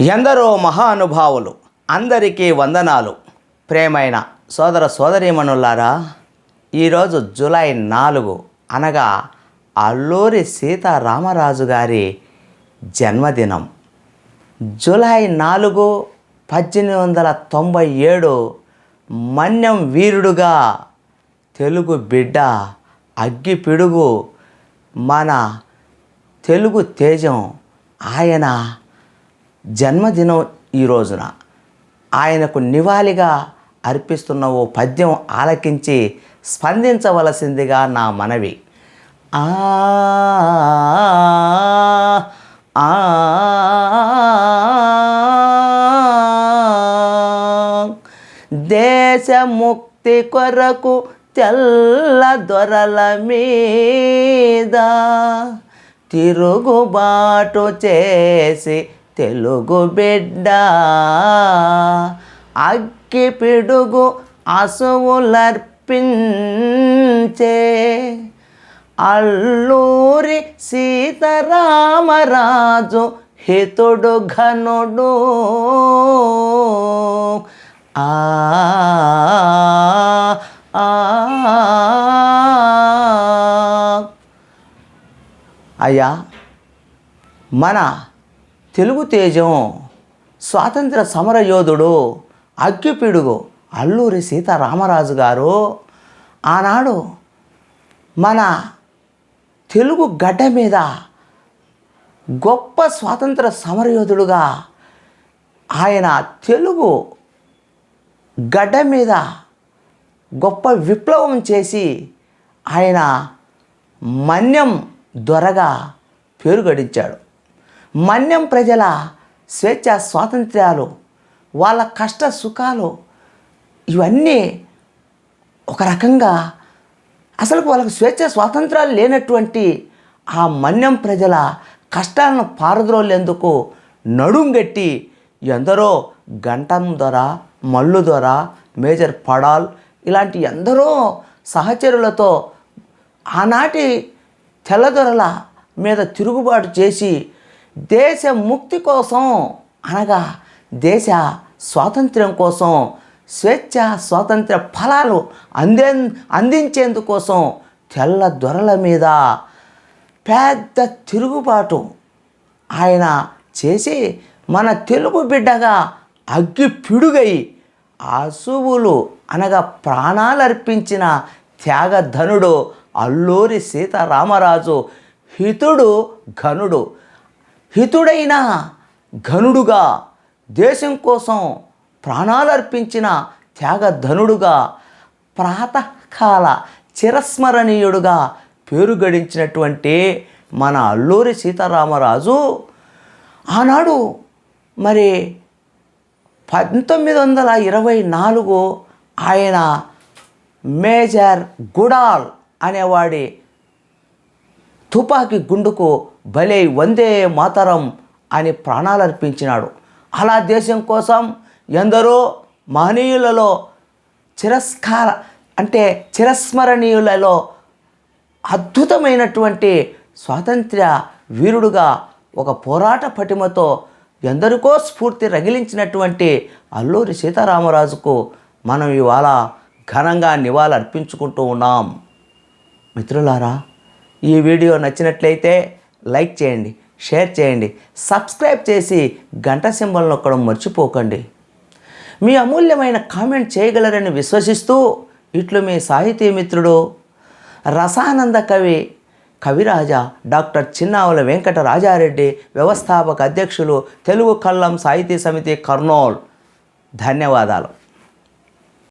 ఎందరో మహానుభావులు అందరికీ వందనాలు. ప్రేమైన సోదర సోదరీమణులారా ఈరోజు జూలై నాలుగు అనగా అల్లూరి సీతారామరాజు గారి జన్మదినం. జూలై నాలుగు పద్దెనిమిది వందల తొంభై ఏడు మన్యం వీరుడుగా తెలుగు బిడ్డ అగ్గి పిడుగు మన తెలుగు తేజం ఆయన జన్మదినం ఈ రోజున ఆయనకు నివాళిగా అర్పిస్తున్న ఓ పద్యం ఆలకించి స్పందించవలసిందిగా నా మనవి. ఆ ఆ, దేశముక్తి కొరకు తెల్ల దొరల మీద తిరుగుబాటు చేసి తెలుగు బిడ్డ అగ్గి పిడుగు అసువులర్పించే. అల్లూరి సీతారామరాజు హితుడు ఘనుడు. ఆ ఆ, అయ్యా మన తెలుగు తేజం స్వాతంత్ర సమరయోధుడు అగ్గిపిడుగు అల్లూరి సీతారామరాజు గారు ఆనాడు మన తెలుగు గడ్డ మీద గొప్ప స్వాతంత్ర సమరయోధుడుగా ఆయన తెలుగు గడ్డ మీద గొప్ప విప్లవం చేసి ఆయన మన్యం దొరగా పేరు గడించాడు మన్యం ప్రజల స్వేచ్ఛ స్వాతంత్ర్యాలు వాళ్ళ కష్ట సుఖాలు ఇవన్నీ ఒక రకంగా అసలు వాళ్ళకు స్వేచ్ఛ స్వాతంత్రాలు లేనటువంటి ఆ మన్యం ప్రజల కష్టాలను పారద్రోలేందుకు నడుంగట్టి ఎందరో గంటం దొర మల్లు దొర మేజర్ పడాల్ ఇలాంటి ఎందరో సహచరులతో ఆనాటి తెల్లదొరల మీద తిరుగుబాటు చేసి దేశ ముక్తి కోసం అనగా దేశ స్వాతంత్ర్యం కోసం స్వేచ్ఛ స్వాతంత్ర ఫలాలు అందే అందించేందుకోసం తెల్ల దొరల మీద పెద్ద తిరుగుబాటు ఆయన చేసి మన తెలుగు బిడ్డగా అగ్గి పిడుగై అసువులు అనగా ప్రాణాలు అర్పించిన త్యాగధనుడు అల్లూరి సీతారామరాజు హితుడు ఘనుడు. హితుడైన ఘనుడుగా దేశం కోసం ప్రాణాలర్పించిన త్యాగధనుడుగా ప్రాతకాల చిరస్మరణీయుడుగా పేరు గడించినటువంటి మన అల్లూరి సీతారామరాజు ఆనాడు మరి పంతొమ్మిది వందల ఇరవై నాలుగు ఆయన మేజర్ గుడాల్ అనేవాడి తుపాకీ గుండుకు భలే వందే మాతరం అని ప్రాణాలు అర్పించినాడు అలా దేశం కోసం ఎందరో మహనీయులలో చిరస్కార అంటే చిరస్మరణీయులలో అద్భుతమైనటువంటి స్వాతంత్ర్య వీరుడుగా ఒక పోరాట పటిమతో ఎందరికో స్ఫూర్తి రగిలించినటువంటి అల్లూరి సీతారామరాజుకు మనం ఇవాళ ఘనంగా నివాళులు అర్పించుకుంటూ ఉన్నాం. మిత్రులారా ఈ వీడియో నచ్చినట్లయితే లైక్ చేయండి షేర్ చేయండి సబ్స్క్రైబ్ చేసి గంట సింబల్ నొక్కడం మర్చిపోకండి. మీ అమూల్యమైన కామెంట్ చేయగలరని విశ్వసిస్తూ ఇట్లు మీ సాహితీ మిత్రుడు రసానంద కవి కవిరాజ డాక్టర్ చిన్నావుల వెంకట రాజారెడ్డి వ్యవస్థాపక అధ్యక్షులు తెలుగు కల్లం సాహితీ సమితి కర్నూల్. ధన్యవాదాలు.